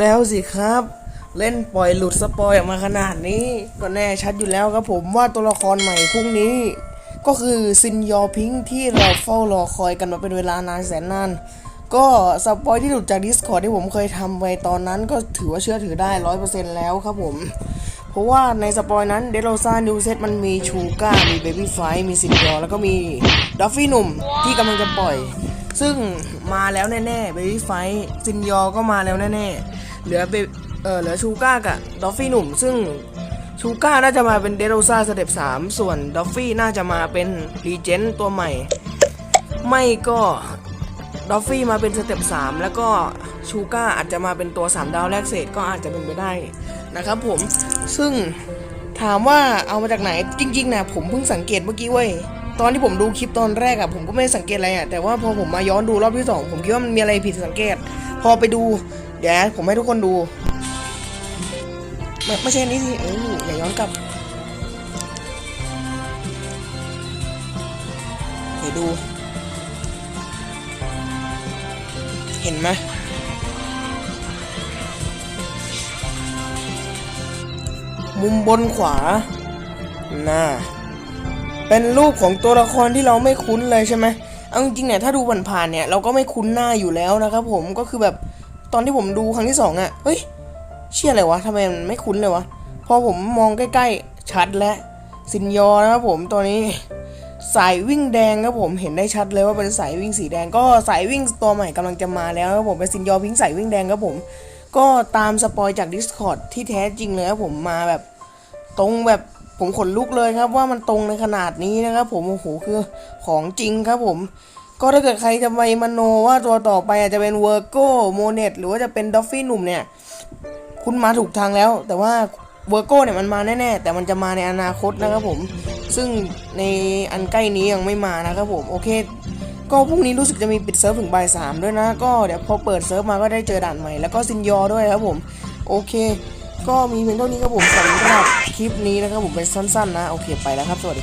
แล้วสิครับ เล่นปล่อยหลุดสปอยออกมาขนาดนี้ ก็แน่ชัดอยู่แล้วครับผมว่าตัวละครใหม่พรุ่งนี้ ก็คือซินยอพิงที่เราเฝ้ารอคอยกันมาเป็นเวลานานแสนนานก็สปอยที่หลุดจาก Discord ที่ผมเคยทำไปตอนนั้นก็ถือว่าเชื่อถือได้ร้อยเปอร์เซ็นต์แล้วครับผม เพราะว่าในสปอยนั้นเดโรซานิวเซตมันมีชูก้ามีเบบี้ไฟมีซินยอแล้วก็มีดัฟฟี่หนุ่มที่กำลังจะปล่อย ซึ่งมาแล้วแน่ๆเบบี้ไฟซินยอก็มาแล้วแน่ๆ เหลือเบเออเหลือชูก้ากับดอฟฟี่หนุ่ม ซึ่งชูก้าน่าจะมาเป็นเดโรซาสเต็ป3ส่วนดอฟฟี่น่าจะมาเป็นรีเจนต์ตัวใหม่ ไม่ก็ดอฟฟี่มาเป็นสเต็ป3แล้วก็ชูก้าอาจจะมาเป็นตัว3ดาวแรกเศษก็อาจจะเป็นไปได้นะครับผมซึ่งถามว่าเอามาจากไหนจริงๆนะผมเพิ่งสังเกตเมื่อกี้เว้ยตอนที่ผมดูคลิปตอนแรกอะผมก็ไม่สังเกตอะไรอะแต่ว่าพอผมมาย้อนดูรอบที่สองผมคิดว่ามันมีอะไรผิดสังเกต พอไปดู เดี๋ยวผมให้ทุกคนดู ไม่ไม่ใช่นนี้สิเอออย่าย้อนกลับ เดี๋ยวดู เห็นไหมมุมบนขวา น่า เป็นรูปของตัวละครที่เราไม่คุ้นเลยใช่ไหมเอาจริงๆเนี่ยถ้าดูผ่านๆเนี่ยเราก็ไม่คุ้นหน้าอยู่แล้วนะครับผมก็คือแบบ ตอนที่ผมดูครั้งที่สองอะ่ะเฮ้ย เชี่ยอะไรวะทำไมมันไม่คุ้นเลยวะ พอผมมองใกล้ๆ ชัดแล้วซินยอนะครับผมตัวนี้ สายวิ่งแดงครับผมเห็นได้ชัดเลยว่าเป็นสายวิ่งสีแดง ก็สายวิ่งตัวใหม่กำลังจะมาแล้วครับผมเป็นซินยอพิงสายวิ่งแดงครับผม ก็ตามสปอยจาก Discord ที่แท้จริงเลยครับผมมาแบบตรงแบบผมขนลุกเลยครับว่ามันตรงในขนาดนี้นะครับผมโอ้โหคือของจริงครับผม ก็ถ้าเกิดใครจะไปมโนว่าตัวต่อไปอาจจะเป็นเวอร์โกโมเนตหรือว่าจะเป็นดอฟฟี่หนุ่มเนี่ย คุณมาถูกทางแล้ว แต่ว่าเวอร์โกเนี่ยมันมาแน่ๆ แต่มันจะมาในอนาคตนะครับผม ซึ่งในอันใกล้นี้ยังไม่มานะครับผม โอเค ก็พรุ่งนี้รู้สึกจะมีปิดเซิร์ฟถึงบ่ายสามด้วยนะ ก็เดี๋ยวพอเปิดเซิร์ฟมาก็ได้เจอด่านใหม่ แล้วก็ซินยอด้วยครับผม โอเค ก็มีเพียงเท่านี้ครับผมสำหรับคลิปนี้นะครับผมเป็นสั้น ๆ นะ โอเคไปแล้วครับ สวัสดีครับ